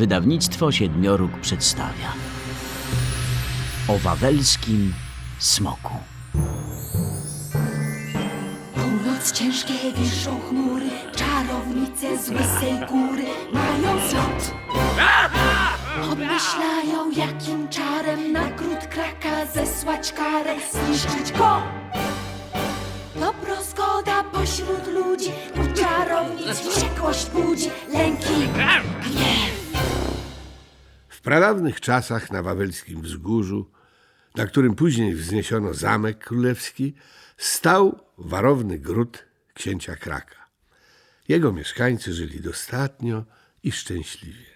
Wydawnictwo Siedmioruk przedstawia o wawelskim smoku. Północ ciężkie wiszą chmury, czarownice z łysej góry mają zlot. Obmyślają jakim czarem na gród kraka zesłać karę, zniszczyć go. Dobro zgoda pośród ludzi, u czarownic wściekłość budzi, lęki, gniew. W pradawnych czasach na Wawelskim Wzgórzu, na którym później wzniesiono zamek królewski, stał warowny gród księcia Kraka. Jego mieszkańcy żyli dostatnio i szczęśliwie.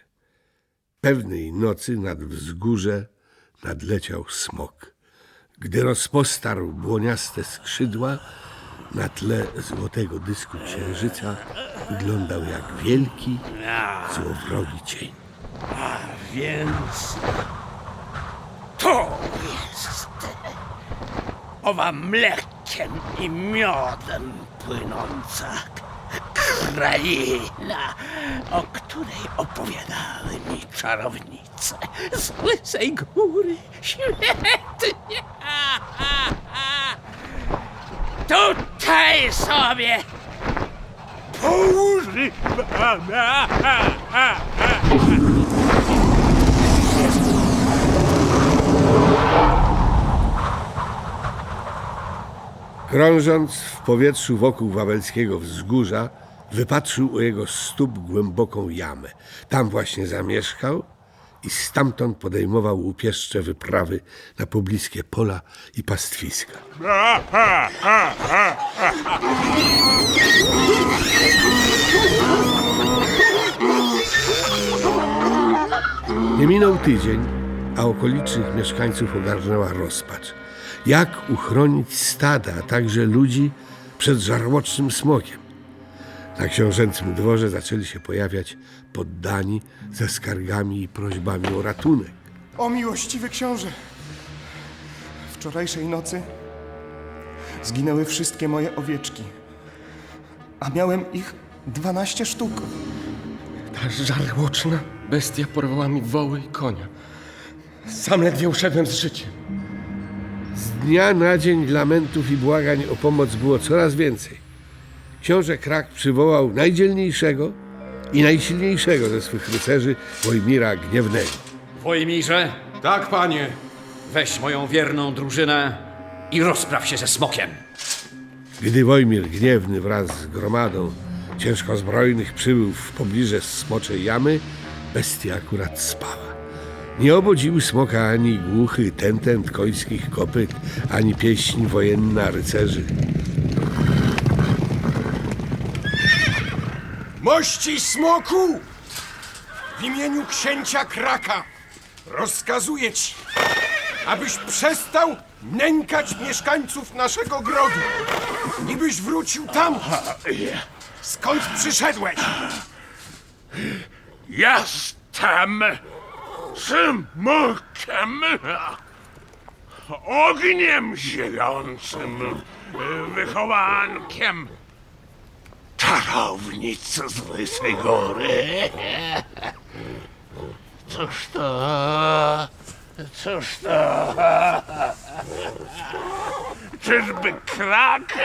Pewnej nocy nad wzgórze nadleciał smok. Gdy rozpostarł błoniaste skrzydła, na tle złotego dysku księżyca wyglądał jak wielki, złowrogi cień. Więc to jest owa mlekiem i miodem płynąca kraina, o której opowiadały mi czarownice z Łysej Góry. Świetnie! Tutaj sobie poużywam. Krążąc w powietrzu wokół wawelskiego wzgórza, wypatrzył u jego stóp głęboką jamę. Tam właśnie zamieszkał i stamtąd podejmował łupieszcze wyprawy na pobliskie pola i pastwiska. Nie minął tydzień, a okolicznych mieszkańców ogarnęła rozpacz. Jak uchronić stada, a także ludzi przed żarłocznym smokiem? Na książęcym dworze zaczęli się pojawiać poddani ze skargami i prośbami o ratunek. O miłościwy książę! Wczorajszej nocy zginęły wszystkie moje owieczki, a miałem ich dwanaście sztuk. Ta żarłoczna bestia porwała mi woły i konia. Sam ledwie uszedłem z życiem. Z dnia na dzień lamentów i błagań o pomoc było coraz więcej. Książę Krak przywołał najdzielniejszego i najsilniejszego ze swych rycerzy Wojmira Gniewnego. Wojmirze, Tak, panie. weź moją wierną drużynę i rozpraw się ze smokiem. Gdy Wojmir Gniewny wraz z gromadą ciężko zbrojnych przybył w pobliże smoczej jamy, bestia akurat spała. Nie obudził smoka ani głuchy tentent końskich kopyt, ani pieśń wojenna rycerzy. Mości smoku! W imieniu księcia Kraka rozkazuję ci, abyś przestał nękać mieszkańców naszego grodu i byś wrócił tam, skąd przyszedłeś. Jestem smokiem, ogniem ziejącym, wychowankiem czarownic z Łysej Góry. Cóż to? Cóż to? Czyżby krak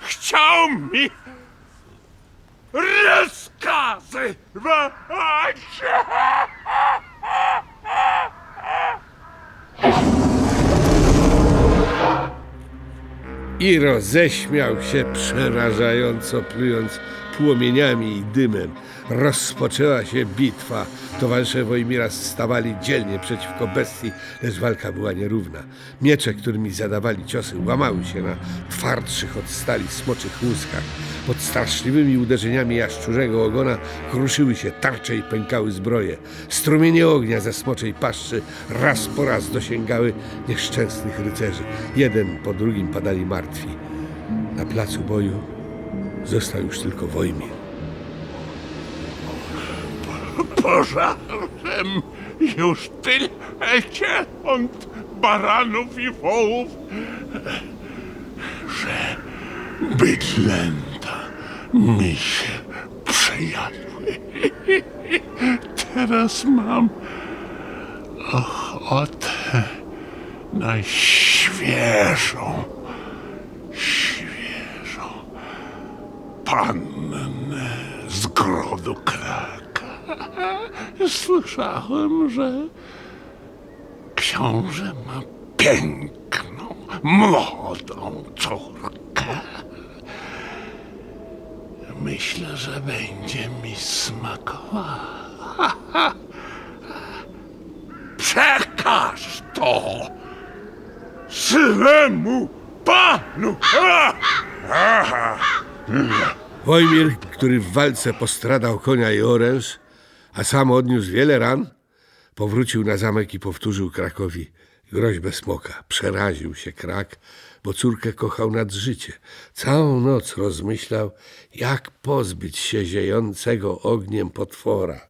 chciał mi rozkazywać? I roześmiał się przerażająco, plując płomieniami i dymem. Rozpoczęła się bitwa. Towarzysze Wojmira stawali dzielnie przeciwko bestii, lecz walka była nierówna. Miecze, którymi zadawali ciosy, łamały się na twardszych od stali smoczych łuskach. Pod straszliwymi uderzeniami jaszczurzego ogona kruszyły się tarcze i pękały zbroje. Strumienie ognia ze smoczej paszczy raz po raz dosięgały nieszczęsnych rycerzy. Jeden po drugim padali martwi. Na placu boju został już tylko Wojmir. Pożarłem już tyle cieląt baranów i wołów, że bydlęta mi się przejadły. teraz mam ochotę na świeżą pannę z grodu kraka. Słyszałem, że książę ma piękną, młodą córkę. Myślę, że będzie mi smakowała. Przekaż to swemu panu! Wojmir, który w walce postradał konia i oręż, a sam odniósł wiele ran, powrócił na zamek i powtórzył Krakowi groźbę smoka. Przeraził się Krak, bo córkę kochał nad życie. Całą noc rozmyślał, jak pozbyć się ziejącego ogniem potwora.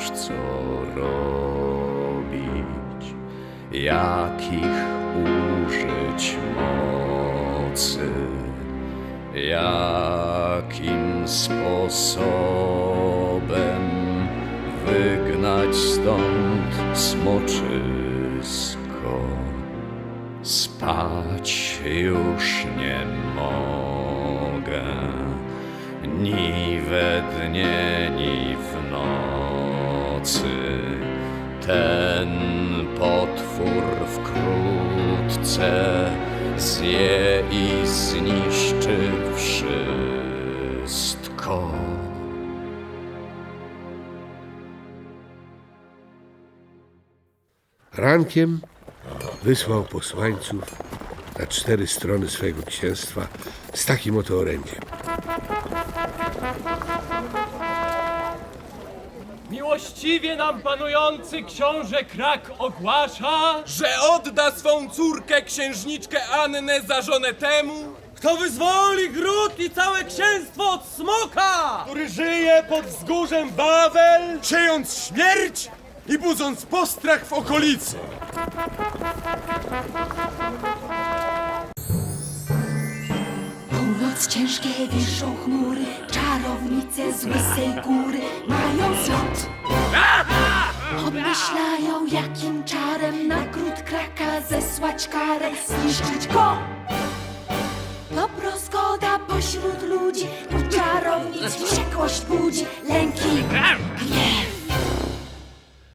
Co robić, jakich użyć mocy, jakim sposobem wygnać stąd smoczysko. Spać już nie mogę, ni we dnie, ni w nocy. Ten potwór wkrótce zje i zniszczy wszystko. Rankiem wysłał posłańców na cztery strony swojego księstwa z takim oto orędziem. Miłościwie nam panujący książę Krak ogłasza, Że odda swą córkę księżniczkę Annę za żonę temu, kto wyzwoli gród i całe księstwo od smoka! który żyje pod wzgórzem Wawel, siejąc śmierć i budząc postrach w okolicy. Północ ciężkie wiszą chmury, czarownice z łysej góry mają zlot. Obmyślają, jakim czarem na gród kraka zesłać karę, zniszczyć go. Dobro zgoda pośród ludzi, u czarownic wściekłość budzi, lęki, gniew.